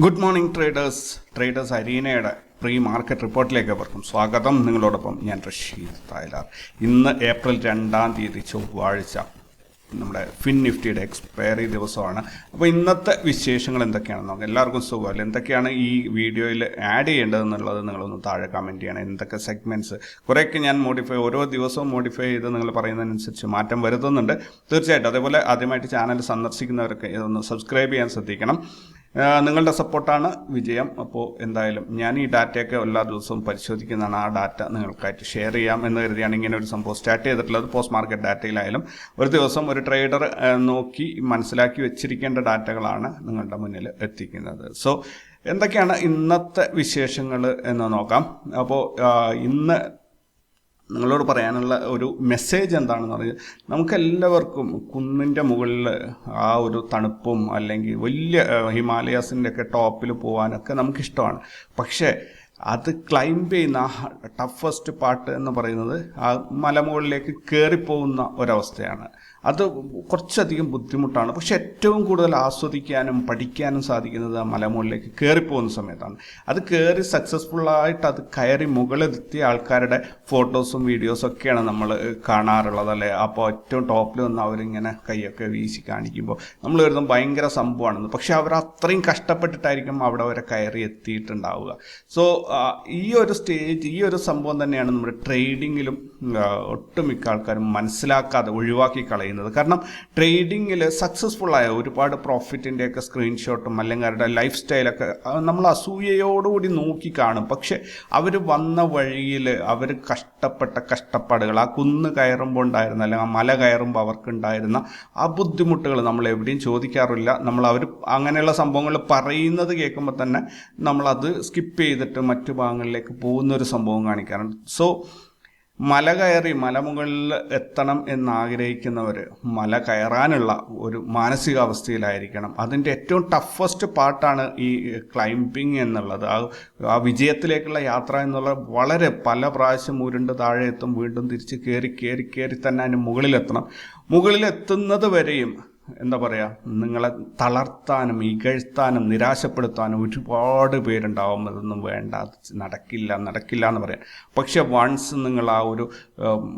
Good morning traders traders അരീനയുടെ pre market റിപ്പോർട്ടിലേക്ക് അവർക്കും സ്വാഗതം. നിങ്ങളോടൊപ്പം ഞാൻ റഷീദ് തായ്ലാർ. ഇന്ന് ഏപ്രിൽ രണ്ടാം തീയതി ചൊവ്വാഴ്ച നമ്മുടെ ഫിൻ നിഫ്റ്റിയുടെ എക്സ്പയറി ദിവസമാണ്. അപ്പോൾ ഇന്നത്തെ വിശേഷങ്ങൾ എന്തൊക്കെയാണെന്ന് നോക്കാം. എല്ലാവർക്കും സുഖമല്ല എന്തൊക്കെയാണ് ഈ വീഡിയോയിൽ ആഡ് ചെയ്യേണ്ടതെന്നുള്ളത് നിങ്ങളൊന്ന് താഴെ കമന്റ് ചെയ്യണം. എന്തൊക്കെ സെഗ്മെന്റ്സ് കുറേയൊക്കെ ഞാൻ മോഡിഫൈ ഓരോ ദിവസവും മോഡിഫൈ ചെയ്ത് നിങ്ങൾ പറയുന്നതിനനുസരിച്ച് മാറ്റം വരുത്തുന്നുണ്ട്. തീർച്ചയായിട്ടും. അതേപോലെ ആദ്യമായിട്ട് ചാനൽ സന്ദർശിക്കുന്നവർക്ക് ഇതൊന്ന് സബ്സ്ക്രൈബ് ചെയ്യാൻ ശ്രദ്ധിക്കണം. നിങ്ങളുടെ സപ്പോർട്ടാണ് വിജയം. അപ്പോൾ എന്തായാലും ഞാൻ ഈ ഡാറ്റയൊക്കെ എല്ലാ ദിവസവും പരിശോധിക്കുന്നതാണ്. ആ ഡാറ്റ നിങ്ങൾക്കായിട്ട് ഷെയർ ചെയ്യാം എന്ന് കരുതിയാണ് ഇങ്ങനെ ഒരു സംഭവം സ്റ്റാർട്ട് ചെയ്തിട്ടുള്ളത്. പോസ്റ്റ് മാർക്കറ്റ് ഡാറ്റയിലായാലും ഒരു ദിവസം ഒരു ട്രേഡർ നോക്കി മനസ്സിലാക്കി വെച്ചിരിക്കേണ്ട ഡാറ്റകളാണ് നിങ്ങളുടെ മുന്നിൽ എത്തിക്കുന്നത്. സോ എന്തൊക്കെയാണ് ഇന്നത്തെ വിശേഷങ്ങൾ എന്ന് നോക്കാം. അപ്പോൾ ഇന്ന് നിങ്ങളോട് പറയാനുള്ള ഒരു മെസ്സേജ് എന്താണെന്ന് പറഞ്ഞാൽ നമുക്കെല്ലാവർക്കും കുന്നിന്റെ മുകളിൽ ആ ഒരു തണുപ്പും അല്ലെങ്കിൽ വലിയ ഹിമാലയാസിന്റെ ഒക്കെ ടോപ്പിൽ പോകാനൊക്കെ നമുക്കിഷ്ടമാണ്. പക്ഷേ അത് ക്ലൈംബ് ചെയ്യുന്ന ടഫസ്റ്റ് പാർട്ട് എന്ന് പറയുന്നത് ആ മലമുകളിലേക്ക് കയറിപ്പോകുന്ന ഒരവസ്ഥയാണ്. അത് കുറച്ചധികം ബുദ്ധിമുട്ടാണ്. പക്ഷെ ഏറ്റവും കൂടുതൽ ആസ്വദിക്കാനും പഠിക്കാനും സാധിക്കുന്നത് ആ മലമുകളിലേക്ക് കയറിപ്പോകുന്ന സമയത്താണ്. അത് കയറി സക്സസ്ഫുള്ളായിട്ട് അത് കയറി മുകളിലെത്തിയ ആൾക്കാരുടെ ഫോട്ടോസും വീഡിയോസും ഒക്കെയാണ് നമ്മൾ കാണാറുള്ളത് അല്ലേ? അപ്പോൾ ഏറ്റവും ടോപ്പിൽ വന്ന് അവരിങ്ങനെ കൈയൊക്കെ വീശി കാണിക്കുമ്പോൾ നമ്മൾ കരുതും ഭയങ്കര സംഭവമാണെന്ന്. പക്ഷെ അവർ അത്രയും കഷ്ടപ്പെട്ടിട്ടായിരിക്കും അവിടെ വരെ കയറി എത്തിയിട്ടുണ്ടാവുക. സോ ഈ ഒരു സ്റ്റേജ് ഈ ഒരു സംഭവം തന്നെയാണ് നമ്മുടെ ട്രേഡിങ്ങിലും ഒട്ടുമിക്ക ആൾക്കാരും മനസ്സിലാക്കാതെ ഒഴിവാക്കി കളയുന്നത്. കാരണം ട്രേഡിങ്ങിൽ സക്സസ്ഫുൾ ആയ ഒരുപാട് പ്രോഫിറ്റിന്റെ ഒക്കെ സ്ക്രീൻഷോട്ടും അല്ലെങ്കിൽ അവരുടെ ലൈഫ് സ്റ്റൈലൊക്കെ നമ്മൾ അസൂയയോടുകൂടി നോക്കി കാണും. പക്ഷെ അവർ വന്ന വഴിയിൽ അവർ കഷ്ടപ്പെട്ട കഷ്ടപ്പാടുകൾ ആ കുന്ന് കയറുമ്പോൾ ഉണ്ടായിരുന്ന അല്ലെങ്കിൽ ആ മല കയറുമ്പോൾ അവർക്കുണ്ടായിരുന്ന ആ ബുദ്ധിമുട്ടുകൾ നമ്മൾ എവിടെയും ചോദിക്കാറില്ല. നമ്മൾ അവർ അങ്ങനെയുള്ള സംഭവങ്ങൾ പറയുന്നത് കേൾക്കുമ്പോൾ തന്നെ നമ്മളത് സ്കിപ്പ് ചെയ്തിട്ട് ഭാഗങ്ങളിലേക്ക് പോകുന്ന ഒരു സംഭവം കാണിക്കാറുണ്ട്. സോ മല കയറി മലമുകളിൽ എത്തണം എന്നാഗ്രഹിക്കുന്നവർ മല കയറാനുള്ള ഒരു മാനസികാവസ്ഥയിലായിരിക്കണം. അതിന്റെ ഏറ്റവും ടഫസ്റ്റ് പാർട്ടാണ് ഈ ക്ലൈംബിങ് എന്നുള്ളത്. ആ ആ വിജയത്തിലേക്കുള്ള യാത്ര എന്നുള്ള വളരെ പല പ്രാവശ്യം ഉരുണ്ട് താഴെ എത്തും വീണ്ടും തിരിച്ച് കയറി കയറി കയറി തന്നെ അതിന് മുകളിലെത്തണം. മുകളിലെത്തുന്നത് വരെയും എന്താ പറയുക നിങ്ങളെ തളർത്താനും ഇകഴ്ത്താനും നിരാശപ്പെടുത്താനും ഒരുപാട് പേരുണ്ടാവും. അതൊന്നും വേണ്ട നടക്കില്ല നടക്കില്ല എന്ന് പറയാം. പക്ഷേ വൺസ് നിങ്ങൾ ആ ഒരു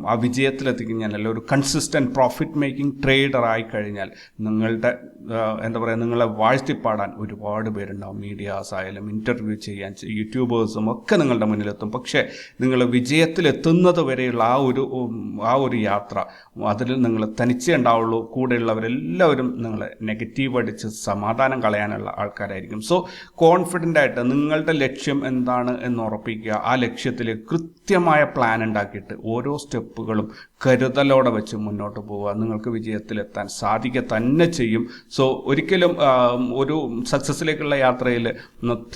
ആ വിജയത്തിലെത്തിക്കഴിഞ്ഞാൽ അല്ലെങ്കിൽ ഒരു കൺസിസ്റ്റന്റ് പ്രോഫിറ്റ് മേക്കിംഗ് ട്രേഡർ ആയി കഴിഞ്ഞാൽ നിങ്ങളുടെ എന്താ പറയുക നിങ്ങളെ വാഴ്ത്തിപ്പാടാൻ ഒരുപാട് പേരുണ്ടാവും. മീഡിയാസ് ആയാലും ഇന്റർവ്യൂ ചെയ്യാൻ യൂട്യൂബേഴ്സും ഒക്കെ നിങ്ങളുടെ മുന്നിലെത്തും. പക്ഷേ നിങ്ങൾ വിജയത്തിലെത്തുന്നത് വരെയുള്ള ആ ഒരു ആ ഒരു യാത്ര അതിൽ നിങ്ങൾ തനിച്ചേ ഉണ്ടാവുള്ളൂ. കൂടെയുള്ളവരെല്ലാവരും നിങ്ങൾ നെഗറ്റീവ് അടിച്ച് സമാധാനം കളയാനുള്ള ആൾക്കാരായിരിക്കും. സോ കോൺഫിഡന്റ് ആയിട്ട് നിങ്ങളുടെ ലക്ഷ്യം എന്താണ് എന്ന് ഉറപ്പിക്കുക. ആ ലക്ഷ്യത്തിൽ കൃത്യമായ പ്ലാൻ ഉണ്ടാക്കിയിട്ട് ഓരോ സ്റ്റെപ്പുകളും കരുതലോടെ വെച്ച് മുന്നോട്ട് പോവുക. നിങ്ങൾക്ക് വിജയത്തിലെത്താൻ സാധിക്കുക തന്നെ ചെയ്യും. സോ ഒരിക്കലും ഒരു സക്സസ്സിലേക്കുള്ള യാത്രയിൽ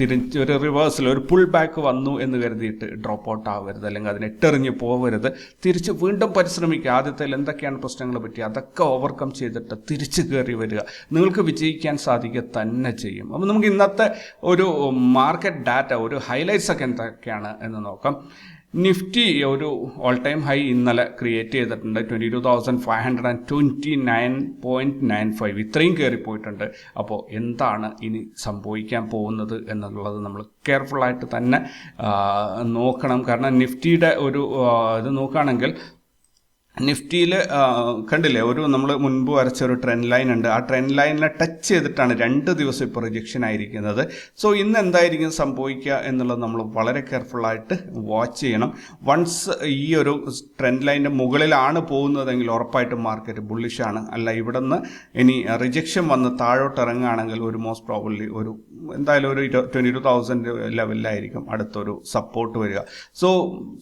തിരിച്ച് ഒരു റിവേഴ്സിൽ ഒരു പുൾ ബാക്ക് വന്നു എന്ന് കരുതിയിട്ട് ഡ്രോപ്പ് ഔട്ട് ആവരുത്. അല്ലെങ്കിൽ അതിനെ ഇട്ടെറിഞ്ഞ് പോവരുത്. തിരിച്ച് വീണ്ടും പരിശ്രമിക്കുക. ആദ്യത്തിൽ എന്തൊക്കെയാണ് പ്രശ്നങ്ങൾ പറ്റി അതൊക്കെ ഓവർകം ചെയ്തിട്ട് തിരിച്ച് കയറി വരിക. നിങ്ങൾക്ക് വിജയിക്കാൻ സാധിക്കുക തന്നെ ചെയ്യും. അപ്പോൾ നമുക്ക് ഇന്നത്തെ ഒരു മാർക്കറ്റ് ഡാറ്റ ഒരു ഹൈലൈറ്റ്സ് ഒക്കെ എന്തൊക്കെയാണ് എന്ന് നോക്കാം. നിഫ്റ്റി ഒരു ഓൾ ടൈം ഹൈ ഇന്നലെ ക്രിയേറ്റ് ചെയ്തിട്ടുണ്ട്. Twenty two thousand five hundred and twenty nine point nine five ഇത്രയും കയറിപ്പോയിട്ടുണ്ട് അപ്പോൾ എന്താണ് ഇനി സംഭവിക്കാൻ പോകുന്നത് എന്നുള്ളത് നമ്മൾ കെയർഫുള്ളായിട്ട് തന്നെ നോക്കണം. കാരണം നിഫ്റ്റിയുടെ ഒരു ഇത് നോക്കുകയാണെങ്കിൽ നിഫ്റ്റിയിൽ കണ്ടില്ലേ ഒരു നമ്മൾ മുൻപ് വരച്ച ഒരു ട്രെൻഡ് ലൈൻ ഉണ്ട്. ആ ട്രെൻഡ് ലൈനിനെ ടച്ച് ചെയ്തിട്ടാണ് രണ്ട് ദിവസം ഇപ്പോൾ റിജക്ഷൻ ആയിരിക്കുന്നത്. സോ ഇന്ന് എന്തായിരിക്കും സംഭവിക്കുക എന്നുള്ളത് നമ്മൾ വളരെ കെയർഫുള്ളായിട്ട് വാച്ച് ചെയ്യണം. വൺസ് ഈ ഒരു ട്രെൻഡ് ലൈനിന്റെ മുകളിലാണ് പോകുന്നതെങ്കിൽ ഉറപ്പായിട്ടും മാർക്കറ്റ് ബുള്ളിഷാണ് അല്ല ഇവിടെ നിന്ന് ഇനി റിജക്ഷൻ വന്ന് താഴോട്ട് ഇറങ്ങുകയാണെങ്കിൽ ഒരു മോസ്റ്റ് പ്രോബ്ലി ഒരു എന്തായാലും ഒരു ട്വന്റി ടു തൗസൻഡ് ലെവലിലായിരിക്കും അടുത്തൊരു സപ്പോർട്ട് വരിക. സോ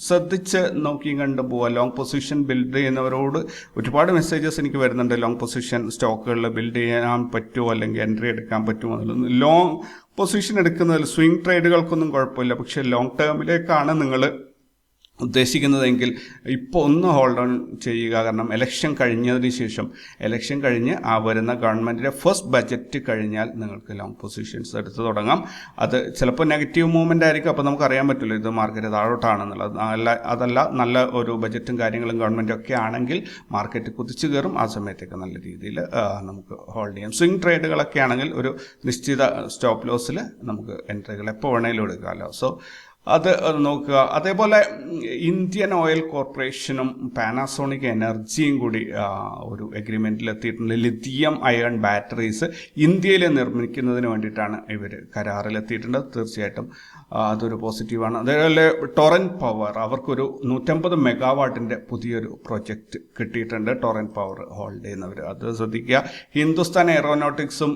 ശ്രദ്ധിച്ച് നോക്കിയും കണ്ട് പോവുക. ലോങ് പൊസിഷൻ ബിൽഡ് ചെയ്യുന്നവരോട് ഒരുപാട് മെസ്സേജസ് എനിക്ക് വരുന്നുണ്ട്. ലോങ് പൊസിഷൻ സ്റ്റോക്കുകളിൽ ബിൽഡ് ചെയ്യാൻ പറ്റുമോ അല്ലെങ്കിൽ എൻട്രി എടുക്കാൻ പറ്റുമോ എന്നുള്ളത് ലോങ് പൊസിഷൻ എടുക്കുന്നതിൽ സ്വിംഗ് ട്രേഡുകൾക്കൊന്നും കുഴപ്പമില്ല. പക്ഷേ ലോങ് ടേമിലേക്കാണ് നിങ്ങൾ ഉദ്ദേശിക്കുന്നതെങ്കിൽ ഇപ്പോൾ ഒന്ന് ഹോൾഡ് ഓൺ ചെയ്യുക. കാരണം ഇലക്ഷൻ കഴിഞ്ഞതിന് ശേഷം ഇലക്ഷൻ കഴിഞ്ഞ് ആ വരുന്ന ഗവൺമെന്റിന്റെ ഫസ്റ്റ് ബജറ്റ് കഴിഞ്ഞാൽ നിങ്ങൾക്ക് ലോങ് പൊസിഷൻസ് എടുത്ത് തുടങ്ങാം. അത് ചിലപ്പോൾ നെഗറ്റീവ് മൂവ്മെന്റ് ആയിരിക്കും. അപ്പോൾ നമുക്ക് അറിയാൻ പറ്റില്ല ഇത് മാർക്കറ്റ് താഴോട്ടാണെന്നുള്ളത്. അല്ല അതല്ല നല്ല ഒരു ബജറ്റും കാര്യങ്ങളും ഗവൺമെന്റും ഒക്കെ ആണെങ്കിൽ മാർക്കറ്റ് കുതിച്ചു കയറും. ആ സമയത്തൊക്കെ നല്ല രീതിയിൽ നമുക്ക് ഹോൾഡ് ചെയ്യാം. സ്വിംഗ് ട്രേഡുകളൊക്കെ ആണെങ്കിൽ ഒരു നിശ്ചിത സ്റ്റോപ്പ് ലോസിൽ നമുക്ക് എൻട്രികൾ എപ്പോൾ വേണേലും എടുക്കാമല്ലോ സോ അത് നോക്കുക. അതേപോലെ ഇന്ത്യൻ ഓയിൽ കോർപ്പറേഷനും പാനാസോണിക് എനർജിയും കൂടി ഒരു എഗ്രിമെന്റിൽ എത്തിയിട്ടുണ്ട് ലിഥിയം അയൺ ബാറ്ററീസ് ഇന്ത്യയിൽ നിർമ്മിക്കുന്നതിന് വേണ്ടിയിട്ടാണ് ഇവർ കരാറിലെത്തിയിട്ടുണ്ട്. തീർച്ചയായിട്ടും അതൊരു പോസിറ്റീവാണ് അതേപോലെ ടൊറൻ പവർ അവർക്കൊരു നൂറ്റമ്പത് മെഗാവാട്ടിന്റെ പുതിയൊരു പ്രൊജക്റ്റ് കിട്ടിയിട്ടുണ്ട്. ടൊറൻ പവർ ഹോൾഡ് ചെയ്യുന്നവർ അത് ശ്രദ്ധിക്കുക. ഹിന്ദുസ്ഥാൻ എയറോനോട്ടിക്സും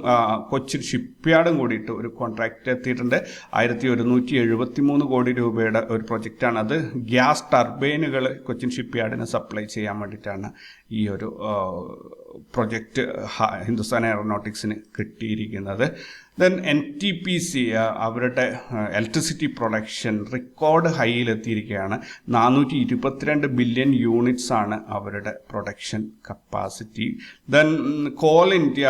കൊച്ചി കൊച്ചിൻ ഷിപ്പ്യാർഡും കൂടിയിട്ട് ഒരു കോൺട്രാക്റ്റ് എത്തിയിട്ടുണ്ട് ആയിരത്തി ഒരുന്നൂറ്റി എഴുപത്തി മൂന്ന് കോടി രൂപയുടെ ഒരു പ്രൊജക്റ്റാണ്. അത് ഗ്യാസ് ടർബൈനുകൾ കൊച്ചിൻ ഷിപ്പ്യാർഡിന് സപ്ലൈ ചെയ്യാൻ വേണ്ടിയിട്ടാണ് ഈ ഒരു പ്രൊജക്റ്റ് ഹിന്ദുസ്ഥാൻ എയറോനോട്ടിക്സിന് കിട്ടിയിരിക്കുന്നത്. Then N T P C അവരുടെ ഇലക്ട്രിസിറ്റി പ്രൊഡക്ഷൻ റെക്കോർഡ് ഹൈയിലെത്തിയിരിക്കുകയാണ് നാനൂറ്റി ഇരുപത്തിരണ്ട് ബില്യൺ യൂണിറ്റ്സ് ആണ് അവരുടെ production capacity then Coal India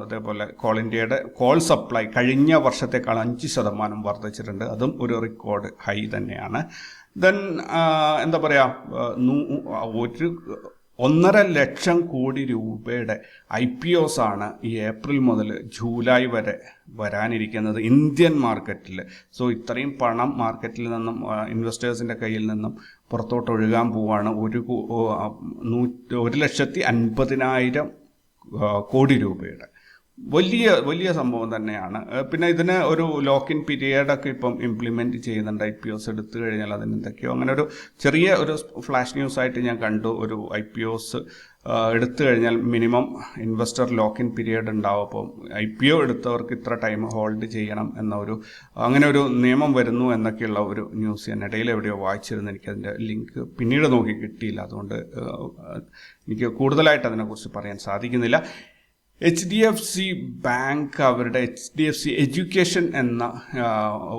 അതേപോലെ കോൾ ഇന്ത്യയുടെ കോൾ സപ്ലൈ കഴിഞ്ഞ വർഷത്തേക്കാൾ അഞ്ച് ശതമാനം വർദ്ധിച്ചിട്ടുണ്ട്. അതും ഒരു റെക്കോർഡ് ഹൈ തന്നെയാണ്. ദെൻ എന്താ പറയുക ഒരു ഒന്നര ലക്ഷം കോടി രൂപയുടെ ഐ പി ഒസ് ആണ് ഈ ഏപ്രിൽ മുതൽ ജൂലൈ വരെ വരാനിരിക്കുന്നത് ഇന്ത്യൻ മാർക്കറ്റിൽ. സോ ഇത്രയും പണം മാർക്കറ്റിൽ നിന്നും ഇൻവെസ്റ്റേഴ്സിന്റെ കയ്യിൽ നിന്നും പുറത്തോട്ട് ഒഴുകാൻ പോവാണ്. ഒരു നൂറ്റി ഒരു ലക്ഷത്തി അൻപതിനായിരം കോടി രൂപയുടെ. വലിയ വലിയ സംഭവം തന്നെയാണ്. പിന്നെ ഇതിന് ഒരു ലോക്കിൻ പീരിയഡൊക്കെ ഇപ്പം ഇംപ്ലിമെന്റ് ചെയ്യുന്നുണ്ട്. ഐ പി ഒസ് എടുത്തു കഴിഞ്ഞാൽ അതിന് എന്തൊക്കെയോ അങ്ങനെ ഒരു ചെറിയ ഒരു ഫ്ലാഷ് ന്യൂസ് ആയിട്ട് ഞാൻ കണ്ടു. ഒരു ഐ പി ഒസ് എടുത്തു കഴിഞ്ഞാൽ മിനിമം ഇൻവെസ്റ്റർ ലോക്കിൻ പീരിയഡ് ഉണ്ടാവും. അപ്പം ഐ പി ഒ എടുത്തവർക്ക് ഇത്ര ടൈം ഹോൾഡ് ചെയ്യണം എന്ന ഒരു അങ്ങനെ ഒരു നിയമം വരുന്നു എന്നൊക്കെയുള്ള ഒരു ന്യൂസ് ഞാൻ ഇടയിൽ എവിടെയോ വായിച്ചിരുന്നു. എനിക്കതിന്റെ ലിങ്ക് പിന്നീട് നോക്കി കിട്ടിയില്ല. അതുകൊണ്ട് എനിക്ക് കൂടുതലായിട്ട് അതിനെക്കുറിച്ച് പറയാൻ സാധിക്കുന്നില്ല. H D F C bank അവരുടെ H D F C education എന്ന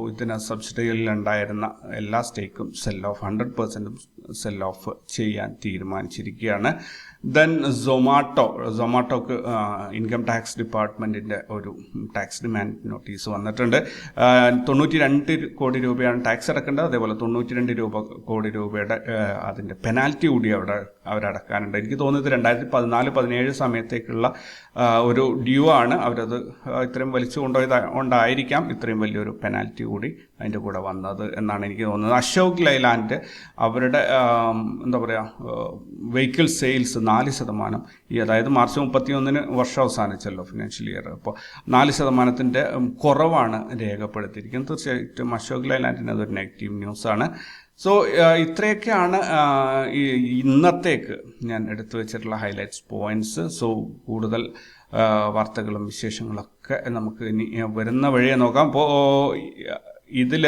ഇതിന് സബ്സിഡികളിലുണ്ടായിരുന്ന എല്ലാ സ്റ്റേക്കും സെൽ ഓഫ് ഹൺഡ്രഡ് പെർസെന്റും സെൽ ഓഫ് ചെയ്യാൻ തീരുമാനിച്ചിരിക്കുകയാണ്. ദെൻ സൊമാറ്റോ സൊമാറ്റോക്ക് ഇൻകം ടാക്സ് ഡിപ്പാർട്ട്മെന്റിന്റെ ഒരു ടാക്സ് ഡിമാൻഡ് നോട്ടീസ് വന്നിട്ടുണ്ട്. തൊണ്ണൂറ്റി രണ്ട് കോടി രൂപയാണ് ടാക്സ് അടക്കേണ്ടത്. അതേപോലെ തൊണ്ണൂറ്റി രണ്ട് രൂപ കോടി രൂപയുടെ അതിന്റെ പെനാൽറ്റി കൂടി അവിടെ അവരടക്കാനുണ്ട്. എനിക്ക് തോന്നുന്നത് രണ്ടായിരത്തി പതിനാല് പതിനേഴ് സമയത്തേക്കുള്ള ഒരു ഡ്യൂ ആണ്. അവരത് ഇത്രയും വലിച്ചു കൊണ്ടുപോയത് കൊണ്ടായിരിക്കാം ഇത്രയും വലിയൊരു പെനാൽറ്റി കൂടി അതിന്റെ കൂടെ വന്നത് എന്നാണ് എനിക്ക് തോന്നുന്നത്. അശോക് ലൈലാൻഡ് അവരുടെ എന്താ പറയുക വെഹിക്കിൾ സെയിൽസ് നാല് ശതമാനം ഈ അതായത് മാർച്ച് മുപ്പത്തി ഒന്നിന് വർഷം അവസാനിച്ചല്ലോ ഫിനാൻഷ്യൽ ഇയർ അപ്പോൾ നാല് ശതമാനത്തിന്റെ കുറവാണ് രേഖപ്പെടുത്തിയിരിക്കുന്നത്. തീർച്ചയായിട്ടും അശോക് ലൈലാൻഡിന് അതൊരു നെഗറ്റീവ് ന്യൂസാണ് സോ ഇത്രയൊക്കെയാണ് ഇന്നത്തേക്ക് ഞാൻ എടുത്തു വെച്ചിട്ടുള്ള ഹൈലൈറ്റ്സ് പോയിന്റ്സ് സോ കൂടുതൽ വാർത്തകളും വിശേഷങ്ങളൊക്കെ നമുക്ക് ഇനി വരുന്ന വഴിയെ നോക്കാം. അപ്പോൾ ഇതിൽ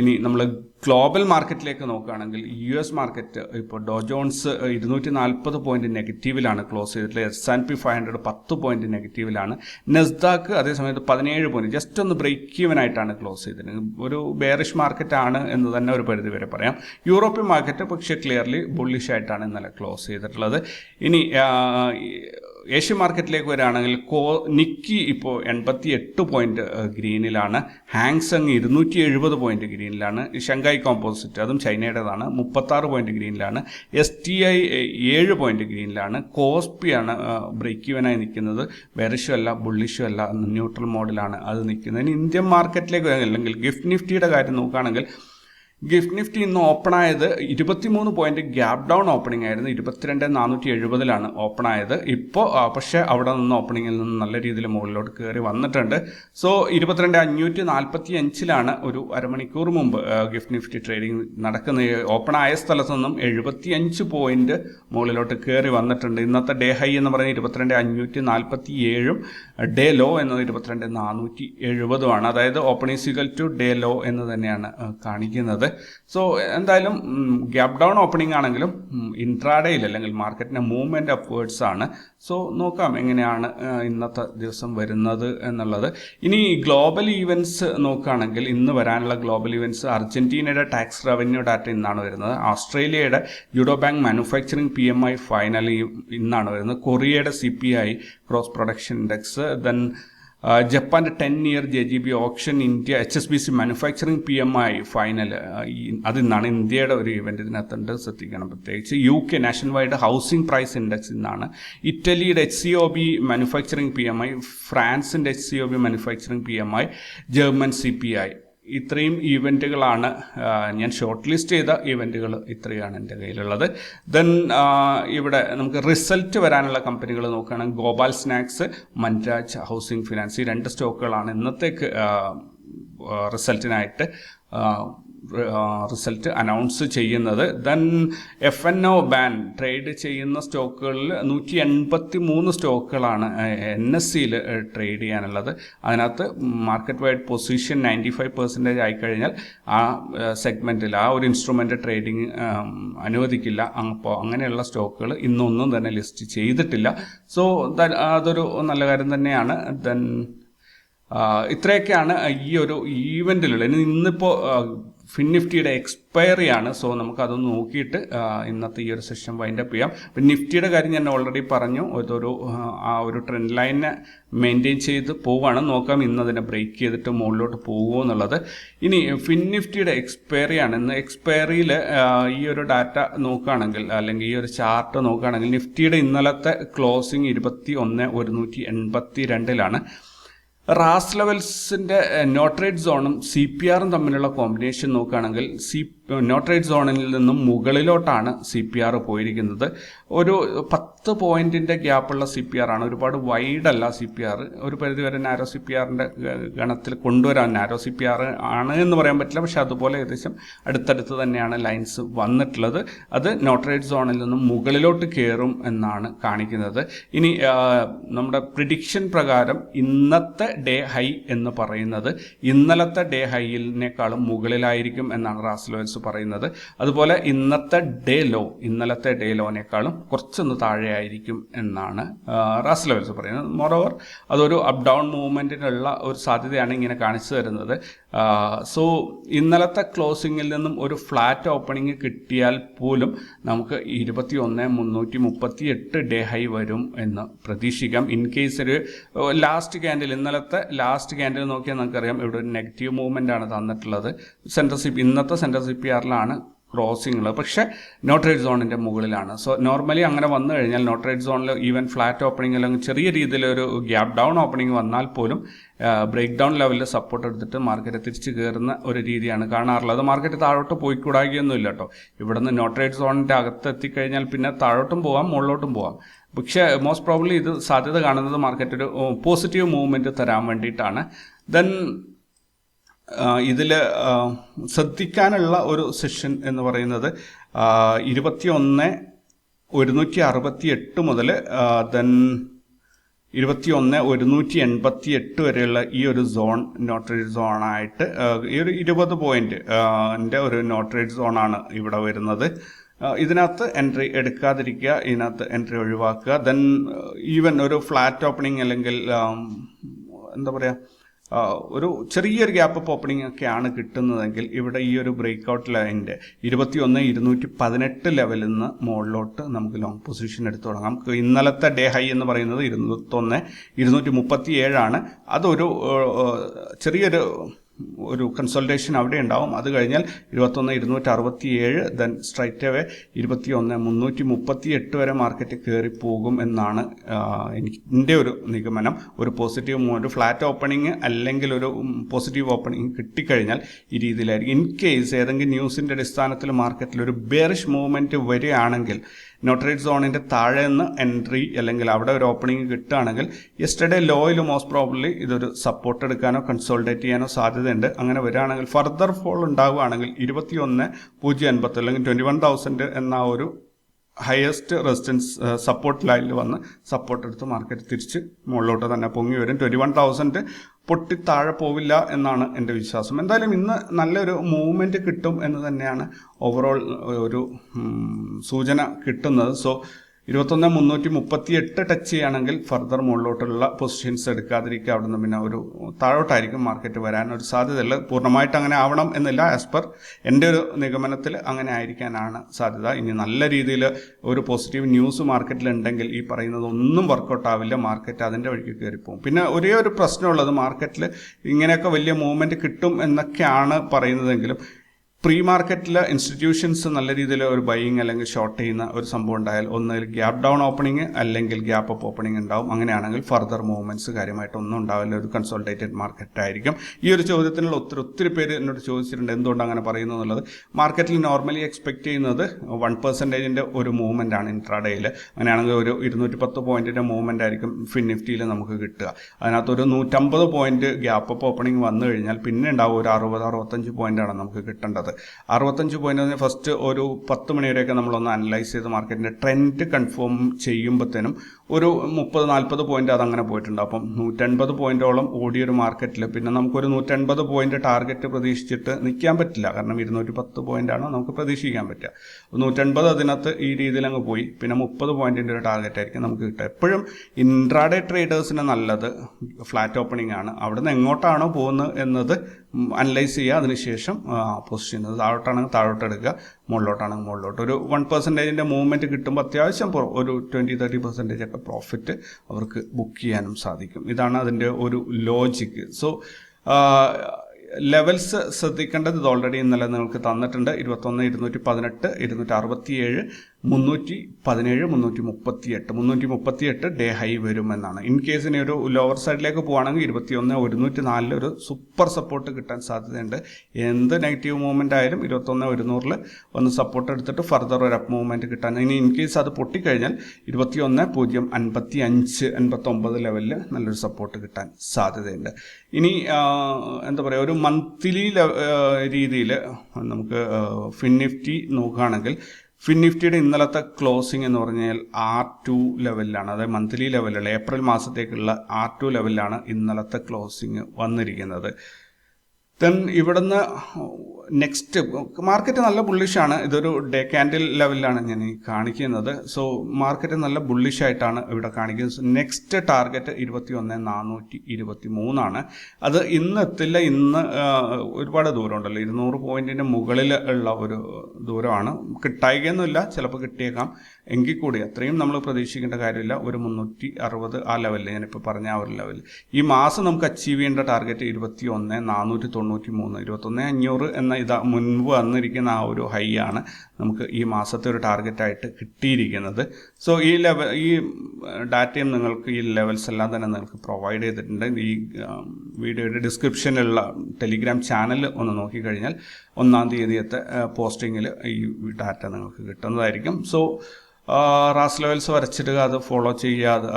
ഇനി നമ്മൾ ഗ്ലോബൽ മാർക്കറ്റിലേക്ക് നോക്കുകയാണെങ്കിൽ യു എസ് മാർക്കറ്റ് ഇപ്പോൾ ഡോജോൺസ് ഇരുന്നൂറ്റി നാൽപ്പത് പോയിന്റ് നെഗറ്റീവിലാണ് ക്ലോസ് ചെയ്തിട്ടുള്ളത്. S and P five hundred പത്ത് പോയിന്റ് നെഗറ്റീവിലാണ് നെസ്ദാക്ക് അതേസമയത്ത് പതിനേഴ് പോയിന്റ് ജസ്റ്റ് ഒന്ന് ബ്രേക്ക് ഈവൻ ആയിട്ടാണ് ക്ലോസ് ചെയ്തത് ഒരു ബെയറിഷ് മാർക്കറ്റ് ആണ് എന്ന് തന്നെ ഒരു പരിധി വരെ പറയാം. യൂറോപ്യൻ മാർക്കറ്റ് പക്ഷേ ക്ലിയർലി ബുള്ളിഷ് ആയിട്ടാണ് ഇന്നലെ ക്ലോസ് ചെയ്തിട്ടുള്ളത്. ഇനി ഏഷ്യൻ മാർക്കറ്റിലേക്ക് വരികയാണെങ്കിൽ കോ നിക്കി ഇപ്പോൾ എൺപത്തി എട്ട് പോയിന്റ് ഗ്രീനിലാണ്. ഹാങ്സങ് ഇരുന്നൂറ്റി എഴുപത് പോയിന്റ് ഗ്രീനിലാണ്. ഷങ്കായ് കോമ്പോസിറ്റ് അതും ചൈനയുടേതാണ്. മുപ്പത്താറ് പോയിന്റ് ഗ്രീനിലാണ്. എസ് ടി ഐ ഏഴ് പോയിന്റ് ഗ്രീനിലാണ്. കോസ്പിയാണ് ബ്രേക്ക് ഈവനായി നിൽക്കുന്നത്. വെറിഷും അല്ല ബുള്ളിഷും അല്ല ന്യൂട്രൽ മോഡലാണ് അത് നിൽക്കുന്നത്. ഇനി ഇന്ത്യൻ മാർക്കറ്റിലേക്ക് അല്ലെങ്കിൽ ഗിഫ്റ്റ് നിഫ്റ്റിയുടെ കാര്യം നോക്കുകയാണെങ്കിൽ ഗിഫ്റ്റ് നിഫ്റ്റി ഇന്ന് ഓപ്പൺ ആയത് ഇരുപത്തിമൂന്ന് പോയിന്റ് ഗ്യാപ് ഡൗൺ ഓപ്പണിംഗ് ആയിരുന്നു. ഇരുപത്തിരണ്ട് നാനൂറ്റി എഴുപതിലാണ് ഓപ്പൺ ആയത് ഇപ്പോൾ പക്ഷേ അവിടെ നിന്ന് ഓപ്പണിങ്ങിൽ നിന്ന് നല്ല രീതിയിൽ മുകളിലോട്ട് കയറി വന്നിട്ടുണ്ട്. സോ ഇരുപത്തിരണ്ട് അഞ്ഞൂറ്റി നാൽപ്പത്തി അഞ്ചിലാണ് ഒരു അരമണിക്കൂർ മുമ്പ് ഗിഫ്റ്റ് നിഫ്റ്റി ട്രേഡിംഗ് നടക്കുന്ന ഓപ്പൺ ആയ സ്ഥലത്ത് നിന്നും എഴുപത്തി അഞ്ച് പോയിന്റ് മുകളിലോട്ട് കയറി വന്നിട്ടുണ്ട്. ഇന്നത്തെ ഡേ ഹൈ എന്ന് പറയുന്നത് ഇരുപത്തിരണ്ട് അഞ്ഞൂറ്റി നാൽപ്പത്തി ഏഴും ഡേ ലോ എന്നത് ഇരുപത്തിരണ്ട് നാനൂറ്റി എഴുപതുമാണ് അതായത് opening signal today low എന്ന് തന്നെയാണ് കാണിക്കുന്നത്. സോ എന്തായാലും ഗ്യാപ് ഡൗൺ ഓപ്പണിംഗ് ആണെങ്കിലും ഇൻട്രാഡേയിൽ അല്ലെങ്കിൽ മാർക്കറ്റിന്റെ മൂവ്മെന്റ് അപ്വേർഡ്സ് ആണ്. സോ നോക്കാം എങ്ങനെയാണ് ഇന്നത്തെ ദിവസം വരുന്നത് എന്നുള്ളത്. ഇനി ഗ്ലോബൽ ഈവൻസ് നോക്കുകയാണെങ്കിൽ ഇന്ന് വരാനുള്ള ഗ്ലോബൽ ഈവൻസ് അർജന്റീനയുടെ ടാക്സ് റവന്യൂ ഡാറ്റ ഇന്നാണ് വരുന്നത്. ഓസ്ട്രേലിയയുടെ euro bank manufacturing P M I finally ഇന്നാണ് വരുന്നത്. കൊറിയയുടെ C P I cross production index then ജപ്പാന്റെ ten year J G B option India H S B C manufacturing P M I final അത് ഇന്നാണ് ഇന്ത്യയുടെ ഒരു ഇവന്റ് ഇതിനകത്തുണ്ട് ശ്രദ്ധിക്കണം. പ്രത്യേകിച്ച് U K nationwide housing price index ഇന്നാണ്. ഇറ്റലിയുടെ H C O B manufacturing P M I ഫ്രാൻസിന്റെ H C O B manufacturing P M I German C P I ഇത്രയും ഈവന്റുകളാണ് ഞാൻ ഷോർട്ട് ലിസ്റ്റ് ചെയ്ത ഈവന്റുകൾ ഇത്രയാണ് എന്റെ കയ്യിലുള്ളത്. ദെൻ ഇവിടെ നമുക്ക് റിസൾട്ട് വരാനുള്ള കമ്പനികൾ നോക്കുകയാണെങ്കിൽ Gopal snacks Manraj housing finance ഈ രണ്ട് സ്റ്റോക്കുകളാണ് ഇന്നത്തേക്ക് റിസൾട്ടിനായിട്ട് റിസൾട്ട് അനൗൺസ് ചെയ്യുന്നത്. Then F N O ban trade ചെയ്യുന്ന സ്റ്റോക്കുകളിൽ നൂറ്റി എൺപത്തി മൂന്ന് സ്റ്റോക്കുകളാണ് എൻ എസ് സിയിൽ ട്രേഡ് ചെയ്യാനുള്ളത്. അതിനകത്ത് market wide position ninety five percentage ആയിക്കഴിഞ്ഞാൽ ആ സെഗ്മെന്റിൽ ആ ഒരു ഇൻസ്ട്രുമെന്റ് ട്രേഡിങ് അനുവദിക്കില്ല. അപ്പോൾ അങ്ങനെയുള്ള സ്റ്റോക്കുകൾ ഇന്നൊന്നും തന്നെ ലിസ്റ്റ് ചെയ്തിട്ടില്ല. സോ അതൊരു നല്ല കാര്യം തന്നെയാണ്. ദെൻ ഇത്രയൊക്കെയാണ് ഈ ഒരു ഈവെന്റിലുള്ള ഇനി ഇന്നിപ്പോൾ ഫിൻ നിഫ്റ്റിയുടെ എക്സ്പയറി ആണ്. സോ നമുക്ക് അതൊന്ന് നോക്കിയിട്ട് ഇന്നത്തെ ഈ ഒരു സെഷൻ വൈൻഡപ്പ് ചെയ്യാം. പിന്നെ നിഫ്റ്റിയുടെ കാര്യം ഞാൻ ഓൾറെഡി പറഞ്ഞു. ഇതൊരു ആ ഒരു ട്രെൻഡ് ലൈനെ മെയിന്റെയിൻ ചെയ്ത് പോവുകയാണ് നോക്കാം ഇന്ന് അതിനെ ബ്രേക്ക് ചെയ്തിട്ട് മുകളിലോട്ട് പോകുമോ എന്നുള്ളത്. ഇനി ഫിൻ നിഫ്റ്റിയുടെ എക്സ്പയറി ആണ്. ഇന്ന് എക്സ്പയറിയിൽ ഈ ഒരു ഡാറ്റ നോക്കുകയാണെങ്കിൽ അല്ലെങ്കിൽ ഈ ഒരു ചാർട്ട് നോക്കുകയാണെങ്കിൽ നിഫ്റ്റിയുടെ ഇന്നലത്തെ ക്ലോസിംഗ് ഇരുപത്തി ഒന്ന് ഒരുന്നൂറ്റി എൺപത്തി രണ്ടിലാണ് റാസ് ലെവൽസിന്റെ നോട്രേറ്റ് സോണും സി പി ആറും തമ്മിലുള്ള കോമ്പിനേഷൻ നോക്കുകയാണെങ്കിൽ സി നോട്രേറ്റ് സോണിൽ നിന്നും മുകളിലോട്ടാണ് സി പി ആർ പോയിരിക്കുന്നത്. ഒരു പത്ത് പോയിന്റിന്റെ ഗ്യാപ്പുള്ള സി പി ആർ ആണ്. ഒരുപാട് വൈഡ് അല്ല സി പി ആർ ഒരു പരിധിവരെ നാരോ സി പി ആറിന്റെ ഗണത്തിൽ കൊണ്ടുവരാൻ നാരോ സി പി ആർ ആണ് എന്ന് പറയാൻ പറ്റില്ല. പക്ഷെ അതുപോലെ ഏകദേശം അടുത്തടുത്ത് തന്നെയാണ് ലൈൻസ് വന്നിട്ടുള്ളത്. അത് നോട്ടറേറ്റ് സോണിൽ നിന്നും മുകളിലോട്ട് കയറും എന്നാണ് കാണിക്കുന്നത്. ഇനി നമ്മുടെ പ്രിഡിക്ഷൻ പ്രകാരം ഇന്നത്തെ ഡേ ഹൈ എന്ന് പറയുന്നത് ഇന്നലത്തെ ഡേ ഹൈയിനേക്കാളും മുകളിലായിരിക്കും എന്നാണ് റാസ്ലോവൽസ് പറയുന്നത്. അതുപോലെ ഇന്നത്തെ ഡേ ലോ ഇന്നലത്തെ ഡേ ലോനേക്കാളും കുറച്ചൊന്ന് താഴെയായിരിക്കും എന്നാണ് റാസ് ലെവൽസ് പറയുന്നത്. മോറോവർ അതൊരു അപ്പ് ഡൗൺ മൂവ്മെന്റിനുള്ള ഒരു സാധ്യതയാണ് ഇങ്ങനെ കാണിച്ചു തരുന്നത്. സോ ഇന്നലത്തെ ക്ലോസിങ്ങിൽ നിന്നും ഒരു ഫ്ലാറ്റ് ഓപ്പണിംഗ് കിട്ടിയാൽ പോലും നമുക്ക് ഇരുപത്തി ഒന്ന് മുന്നൂറ്റി മുപ്പത്തി എട്ട് ഡേ ഹൈ വരും എന്ന് പ്രതീക്ഷിക്കാം. ഇൻ കേസ് ഒരു ലാസ്റ്റ് ക്യാൻഡിൽ ഇന്നലത്തെ ലാസ്റ്റ് ക്യാൻഡിൽ നോക്കിയാൽ നമുക്കറിയാം ഇവിടെ ഒരു നെഗറ്റീവ് മൂവ്മെന്റ് ആണ് തന്നിട്ടുള്ളത്. സെൻട്രൽ സി ഇന്നത്തെ സെൻട്രൽ സി പി ആറിലാണ് ക്രോസിങ്ങൾ പക്ഷേ നോട്ട്രേറ്റ് സോണിന്റെ മുകളിലാണ്. സോ നോർമലി അങ്ങനെ വന്നു കഴിഞ്ഞാൽ നോട്ട്രേറ്റ് സോണിൽ ഈവൻ ഫ്ലാറ്റ് ഓപ്പണിംഗ് അല്ലെങ്കിൽ ചെറിയ രീതിയിലൊരു ഗ്യാപ് ഡൗൺ ഓപ്പണിംഗ് വന്നാൽ പോലും ബ്രേക്ക് ഡൗൺ ലെവലിൽ സപ്പോർട്ട് എടുത്തിട്ട് മാർക്കറ്റ് തിരിച്ച് കയറുന്ന ഒരു രീതിയാണ് കാണാറുള്ളത്. മാർക്കറ്റ് താഴോട്ട് പോയിക്കൂടാകിയൊന്നും ഇല്ല കേട്ടോ. ഇവിടുന്ന് നോട്ട്രേറ്റ് സോണിന്റെ അകത്ത് എത്തിക്കഴിഞ്ഞാൽ പിന്നെ താഴോട്ടും പോവാം മുകളിലോട്ടും പോവാം. പക്ഷേ മോസ്റ്റ് പ്രോബ്ലി ഇത് സാധ്യത കാണുന്നത് മാർക്കറ്റ് ഒരു പോസിറ്റീവ് മൂവ്മെന്റ് തരാൻ വേണ്ടിയിട്ടാണ്. ദെൻ ഇതിൽ ശ്രദ്ധിക്കാനുള്ള ഒരു സെഷൻ എന്ന് പറയുന്നത് ഇരുപത്തി ഒന്ന് ഒരുന്നൂറ്റി അറുപത്തി എട്ട് മുതൽ ദെൻ ഇരുപത്തി ഒന്ന് ഒരുന്നൂറ്റി എൺപത്തി എട്ട് വരെയുള്ള ഈ ഒരു സോൺ നോട്രേറ്റ് സോണായിട്ട് ഈ ഒരു ഇരുപത് പോയിന്റ് എന്റെ ഒരു നോട്രേറ്റ് സോണാണ് ഇവിടെ വരുന്നത്. ഇതിനകത്ത് എൻട്രി എടുക്കാതിരിക്കുക ഇതിനകത്ത് എൻട്രി ഒഴിവാക്കുക. ദെൻ ഈവൻ ഒരു ഫ്ലാറ്റ് ഓപ്പണിംഗ് അല്ലെങ്കിൽ എന്താ പറയുക ഒരു ചെറിയൊരു ഗ്യാപ്പ് അപ്പ് ഓപ്പണിംഗ് ഒക്കെയാണ് കിട്ടുന്നതെങ്കിൽ ഇവിടെ ഈ ഒരു ബ്രേക്ക് ഔട്ട് ലൈന്റെ ഇരുപത്തി ഒന്ന് ഇരുന്നൂറ്റി പതിനെട്ട് ലെവലിൽ നിന്ന് മുകളിലോട്ട് നമുക്ക് ലോങ് പൊസിഷൻ എടുത്തു തുടങ്ങാം. ഇന്നലത്തെ ഡേ ഹൈ എന്ന് പറയുന്നത് ഇരുന്നൂറ്റൊന്ന് ഇരുന്നൂറ്റി മുപ്പത്തി ഏഴാണ് അതൊരു ചെറിയൊരു ഒരു കൺസൾട്ടേഷൻ അവിടെ ഉണ്ടാവും. അത് കഴിഞ്ഞാൽ ഇരുപത്തൊന്ന് ഇരുന്നൂറ്റി അറുപത്തി ഏഴ് ദെൻ സ്ട്രൈറ്റ് അവേ ഇരുപത്തി ഒന്ന് മുന്നൂറ്റി മുപ്പത്തി എട്ട് വരെ മാർക്കറ്റ് കയറി പോകും എന്നാണ് എന്റെ ഒരു നിഗമനം. ഒരു പോസിറ്റീവ് ഒരു ഫ്ലാറ്റ് ഓപ്പണിംഗ് അല്ലെങ്കിൽ ഒരു പോസിറ്റീവ് ഓപ്പണിംഗ് കിട്ടിക്കഴിഞ്ഞാൽ ഈ രീതിയിലായിരിക്കും. ഇൻ കേസ് ഏതെങ്കിലും ന്യൂസിന്റെ അടിസ്ഥാനത്തിൽ മാർക്കറ്റിൽ ഒരു ബെയറിഷ് മൂവ്മെന്റ് വരികയാണെങ്കിൽ നോട്ടറേറ്റ് സോണിന്റെ താഴെ നിന്ന് എൻട്രി അല്ലെങ്കിൽ അവിടെ ഒരു ഓപ്പണിംഗ് കിട്ടുകയാണെങ്കിൽ യെസ്റ്റർഡേ ലോയിൽ മോസ്റ്റ് പ്രോബ്ലി ഇതൊരു സപ്പോർട്ട് എടുക്കാനോ കൺസോൾഡേറ്റ് ചെയ്യാനോ സാധ്യതയുണ്ട്. അങ്ങനെ വരികയാണെങ്കിൽ ഫർദർ ഫോൾ ഉണ്ടാവുകയാണെങ്കിൽ ഇരുപത്തി ഒന്ന് പൂജ്യം അല്ലെങ്കിൽ ട്വന്റി വൺ തൗസൻഡ് എന്ന ഒരു ഹയസ്റ്റ് റെസിസ്റ്റൻസ് സപ്പോർട്ട് ലൈനിൽ വന്ന് സപ്പോർട്ട് എടുത്ത് മാർക്കറ്റ് തിരിച്ച് മുകളിലോട്ട് തന്നെ പൊങ്ങി വരും. ട്വന്റി വൺ തൗസൻഡ് പൊട്ടി താഴെ പോവില്ല എന്നാണ് എന്റെ വിശ്വാസം. എന്തായാലും ഇന്ന് നല്ലൊരു മൂവ്മെന്റ് കിട്ടും എന്ന് തന്നെയാണ് ഓവറോൾ ഒരു സൂചന കിട്ടുന്നത്. സോ ഇരുപത്തൊന്ന് മുന്നൂറ്റി മുപ്പത്തി എട്ട് ടച്ച് ചെയ്യുകയാണെങ്കിൽ ഫർദർ മുകളിലോട്ടുള്ള പൊസിഷൻസ് എടുക്കാതിരിക്കുക. അവിടെ നിന്ന് പിന്നെ ഒരു താഴോട്ടായിരിക്കും മാർക്കറ്റ് വരാൻ ഒരു സാധ്യതയുള്ളത്. പൂർണമായിട്ട് അങ്ങനെ ആവണം എന്നില്ല. ആസ് പെർ എന്റെ ഒരു നിഗമനത്തിൽ അങ്ങനെ ആയിരിക്കാനാണ് സാധ്യത. ഇനി നല്ല രീതിയിൽ ഒരു പോസിറ്റീവ് ന്യൂസ് മാർക്കറ്റിൽ ഉണ്ടെങ്കിൽ ഈ പറയുന്നത് ഒന്നും വർക്കൗട്ട് ആവില്ല. മാർക്കറ്റ് അതിന്റെ വഴിക്ക് കയറിപ്പോകും പിന്നെ ഒരേ ഒരു പ്രശ്നമുള്ളത് മാർക്കറ്റിൽ ഇങ്ങനെയൊക്കെ വലിയ മൂവ്മെന്റ് കിട്ടും എന്നൊക്കെയാണ് പറയുന്നതെങ്കിലും പ്രീ മാർക്കറ്റിൽ ഇൻസ്റ്റിറ്റ്യൂഷൻസ് നല്ല രീതിയിൽ ഒരു ബൈയിങ് അല്ലെങ്കിൽ ഷോർട്ട് ചെയ്യുന്ന ഒരു സംഭവം ഉണ്ടായാൽ ഒന്ന് ഗ്യാപ്പ് ഡൗൺ ഓപ്പണിംഗ് അല്ലെങ്കിൽ ഗ്യാപ്പ് അപ്പ് ഓപ്പണിംഗ് ഉണ്ടാവും. അങ്ങനെയാണെങ്കിൽ ഫർദർ മൂവ്മെന്റ്സ് കാര്യമായിട്ടൊന്നും ഉണ്ടാവില്ല. ഒരു കൺസോൾട്ടേറ്റഡ് മാർക്കറ്റ് ആയിരിക്കും. ഈ ഒരു ചോദ്യത്തിനുള്ള ഒത്തിരി ഒത്തിരി പേര് എന്നോട് ചോദിച്ചിട്ടുണ്ട് എന്തുകൊണ്ട് അങ്ങനെ പറയുന്നു എന്നുള്ളത്. മാർക്കറ്റിൽ നോർമലി എക്സ്പെക്ട് ചെയ്യുന്നത് വൺ പെർസെന്റേജിന്റെ ഒരു മൂവ്മെന്റ് ആണ് ഇൻട്രാഡേയിൽ അങ്ങനെയാണെങ്കിൽ ഒരു ഇരുന്നൂറ്റി പത്ത് പോയിന്റിന്റെ മൂവ്മെന്റ് ആയിരിക്കും ഫിൻ നിഫ്റ്റിയിൽ നമുക്ക് കിട്ടുക. അതിനകത്ത് ഒരു നൂറ്റമ്പത് പോയിന്റ് ഗ്യാപ്പ് അപ്പ് ഓപ്പണിംഗ് വന്നു കഴിഞ്ഞാൽ പിന്നെ ഉണ്ടാവും ഒരു അറുപത് അറുപത്തഞ്ച് പോയിന്റാണ് നമുക്ക് കിട്ടേണ്ടത്. അറുപത്തഞ്ച് പോയിന്റ് ഫസ്റ്റ് ഒരു പത്ത് മണിവരെയൊക്കെ നമ്മളൊന്ന് അനലൈസ് ചെയ്ത് മാർക്കറ്റിന്റെ ട്രെൻഡ് കൺഫേം ചെയ്യുമ്പോഴത്തേനും ഒരു മുപ്പത് നാൽപ്പത് പോയിന്റ് അതങ്ങനെ പോയിട്ടുണ്ട്. അപ്പം നൂറ്റൻപത് പോയിന്റോളം ഓടിയൊരു മാർക്കറ്റിൽ പിന്നെ നമുക്കൊരു നൂറ്റൻപത് പോയിന്റ് ടാർഗറ്റ് പ്രതീക്ഷിച്ചിട്ട് നിൽക്കാൻ പറ്റില്ല. കാരണം ഇരുന്നൂറ്റി പത്ത് പോയിന്റാണ് നമുക്ക് പ്രതീക്ഷിക്കാൻ പറ്റുക. നൂറ്റൻപത് അതിനകത്ത് ഈ രീതിയിൽ അങ്ങ് പോയി. പിന്നെ മുപ്പത് പോയിന്റിന്റെ ഒരു ടാർഗറ്റ് ആയിരിക്കും നമുക്ക് കിട്ടുക. എപ്പോഴും ഇൻട്രാഡേ ട്രേഡേഴ്സിന് നല്ലത് ഫ്ലാറ്റ് ഓപ്പണിംഗ് ആണ്. അവിടുന്ന് എങ്ങോട്ടാണോ പോകുന്നത് എന്നത് അനലൈസ് ചെയ്യുക. അതിനുശേഷം പൊസിഷൻ താഴോട്ടാണെങ്കിൽ താഴോട്ട് എടുക്കുക മുകളിലോട്ടാണെങ്കിൽ മുകളിലോട്ട്. ഒരു വൺ പെർസെന്റേജിന്റെ മൂവ്മെന്റ് കിട്ടുമ്പോൾ അത്യാവശ്യം ഒരു ട്വന്റി തേർട്ടി പെർസെന്റേജ് ഒക്കെ പ്രോഫിറ്റ് അവർക്ക് ബുക്ക് ചെയ്യാനും സാധിക്കും. ഇതാണ് അതിന്റെ ഒരു ലോജിക്ക് സോ ലെവൽസ് ശ്രദ്ധിക്കേണ്ടത് ഇത് ഓൾറെഡി ഇന്നലെ നിങ്ങൾക്ക് തന്നിട്ടുണ്ട്. ഇരുപത്തൊന്ന് ഇരുന്നൂറ്റി പതിനെട്ട് ഇരുന്നൂറ്റി അറുപത്തി ഏഴ് മുന്നൂറ്റി പതിനേഴ് മുന്നൂറ്റി മുപ്പത്തി എട്ട് മുന്നൂറ്റി മുപ്പത്തി എട്ട് ഡേ ഹൈ വരുമെന്നാണ്. ഇൻ കേസ് ഇനി ഒരു ലോവർ സൈഡിലേക്ക് പോവുകയാണെങ്കിൽ ഇരുപത്തിയൊന്ന് ഒരുന്നൂറ്റി നാലിൽ ഒരു സൂപ്പർ സപ്പോർട്ട് കിട്ടാൻ സാധ്യതയുണ്ട്. എന്ത് നെഗറ്റീവ് മൂവ്മെന്റ് ആയാലും ഇരുപത്തൊന്ന് ഒരുന്നൂറിൽ ഒന്ന് സപ്പോർട്ട് എടുത്തിട്ട് ഫർദർ ഒരു അപ്പ് മൂവ്മെന്റ് കിട്ടാൻ. ഇനി ഇൻ കേസ് അത് പൊട്ടിക്കഴിഞ്ഞാൽ ഇരുപത്തിയൊന്ന് പൂജ്യം അൻപത്തി അഞ്ച് അൻപത്തൊമ്പത് ലെവലിൽ നല്ലൊരു സപ്പോർട്ട് കിട്ടാൻ സാധ്യതയുണ്ട്. ഇനി എന്താ പറയുക ഒരു മന്ത്ലി രീതിയിൽ നമുക്ക് ഫിൻ നിഫ്റ്റി നോക്കുകയാണെങ്കിൽ ഫിൻ നിഫ്റ്റിയുടെ ഇന്നലത്തെ ക്ലോസിംഗ് എന്ന് പറഞ്ഞാൽ ആർ ടു ലെവലിലാണ് അതായത് മന്ത്ലി ലെവലിലുള്ള ഏപ്രിൽ മാസത്തേക്കുള്ള ആർ ടു ലെവലിലാണ് ഇന്നലത്തെ ക്ലോസിംഗ് വന്നിരിക്കുന്നത്. ദെൻ ഇവിടുന്ന് നെക്സ്റ്റ് മാർക്കറ്റ് നല്ല ബുള്ളിഷാണ് ഇതൊരു ഡേ ക്യാൻഡിൽ ലെവലിലാണ് ഞാൻ ഈ കാണിക്കുന്നത്. സോ മാർക്കറ്റ് നല്ല ബുള്ളിഷായിട്ടാണ് ഇവിടെ കാണിക്കുന്നത്. നെക്സ്റ്റ് ടാർഗറ്റ് ഇരുപത്തി ഒന്ന് നാനൂറ്റി ഇരുപത്തി മൂന്നാണ് അത് ഇന്ന് എത്തില്ല. ഇന്ന് ഒരുപാട് ദൂരം ഉണ്ടല്ലോ. ഇരുന്നൂറ് പോയിന്റിന് മുകളിൽ ഉള്ള ഒരു ദൂരമാണ്. കിട്ടായികയൊന്നുമില്ല. ചിലപ്പോൾ കിട്ടിയേക്കാം. എങ്കിൽ കൂടി അത്രയും നമ്മൾ പ്രതീക്ഷിക്കേണ്ട കാര്യമില്ല. ഒരു മുന്നൂറ്റി അറുപത് ആ ലെവലിൽ ഞാനിപ്പോൾ പറഞ്ഞ ആ ഒരു ലെവലിൽ ഈ മാസം നമുക്ക് അച്ചീവ് ചെയ്യേണ്ട ടാർഗറ്റ് ഇരുപത്തി ഒന്ന് നാനൂറ്റി തൊണ്ണൂറ്റി മൂന്ന് ഇരുപത്തൊന്ന് അഞ്ഞൂറ് എന്ന ഇതാ മുൻപ് വന്നിരിക്കുന്ന ആ ഒരു ഹൈ ആണ് നമുക്ക് ഈ മാസത്തെ ഒരു ടാർഗറ്റായിട്ട് കിട്ടിയിരിക്കുന്നത്. സോ ഈ ലെവൽ ഈ ഡാറ്റയും നിങ്ങൾക്ക് ഈ ലെവൽസ് എല്ലാം തന്നെ നിങ്ങൾക്ക് പ്രൊവൈഡ് ചെയ്തിട്ടുണ്ട്. ഈ വീഡിയോയുടെ ഡിസ്ക്രിപ്ഷനിലുള്ള ടെലിഗ്രാം ചാനൽ ഒന്ന് നോക്കിക്കഴിഞ്ഞാൽ ഒന്നാം തീയതിയത്തെ പോസ്റ്റിങ്ങിൽ ഈ ഡാറ്റ നിങ്ങൾക്ക് കിട്ടുന്നതായിരിക്കും. സോ റാസ് ലെവൽസ് വരച്ചിടുക അത് ഫോളോ ചെയ്യുക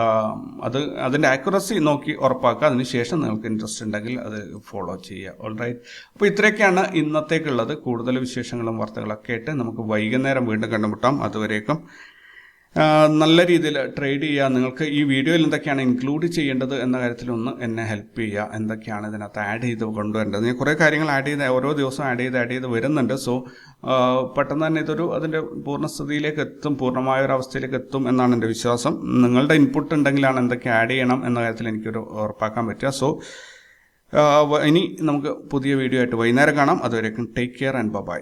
അത്, അതിന്റെ ആക്യുറസി നോക്കി ഉറപ്പാക്കുക. അതിനുശേഷം നിങ്ങൾക്ക് ഇൻട്രസ്റ്റ് ഉണ്ടെങ്കിൽ അത് ഫോളോ ചെയ്യുക. ഓൾ റൈറ്റ് അപ്പോൾ ഇത്രയൊക്കെയാണ് ഇന്നത്തേക്കുള്ളത്. കൂടുതൽ വിശേഷങ്ങളും വാർത്തകളൊക്കെ ആയിട്ട് നമുക്ക് വൈകുന്നേരം വീണ്ടും കണ്ടുമുട്ടാം. അതുവരേക്കും നല്ല രീതിയിൽ ട്രേഡ് ചെയ്യുക. നിങ്ങൾക്ക് ഈ വീഡിയോയിൽ എന്തൊക്കെയാണ് ഇൻക്ലൂഡ് ചെയ്യേണ്ടത് എന്ന കാര്യത്തിലൊന്ന് എന്നെ ഹെൽപ്പ് ചെയ്യുക. എന്തൊക്കെയാണ് ഇതിനകത്ത് ആഡ് ചെയ്ത് കൊണ്ടുവരേണ്ടത്. ഞാൻ കുറേ കാര്യങ്ങൾ ആഡ് ചെയ്ത് ഓരോ ദിവസവും ആഡ് ചെയ്ത് ആഡ് ചെയ്ത് വരുന്നുണ്ട്. സോ പെട്ടെന്ന് തന്നെ ഇതൊരു അതിന്റെ പൂർണസ്ഥിതിയിലേക്ക് എത്തും പൂർണമായ ഒരു അവസ്ഥയിലേക്ക് എത്തും എന്നാണ് എന്റെ വിശ്വാസം. നിങ്ങളുടെ ഇൻപുട്ട് ഉണ്ടെങ്കിലാണ് എന്തൊക്കെ ആഡ് ചെയ്യണം എന്ന കാര്യത്തിൽ എനിക്കൊരു ഉറപ്പാക്കാൻ പറ്റുക. സോ ഇനി നമുക്ക് പുതിയ വീഡിയോ ആയിട്ട് വൈകുന്നേരം കാണാം. അതുവരേക്കും ടേക്ക് കെയർ ആൻഡ് ബൈ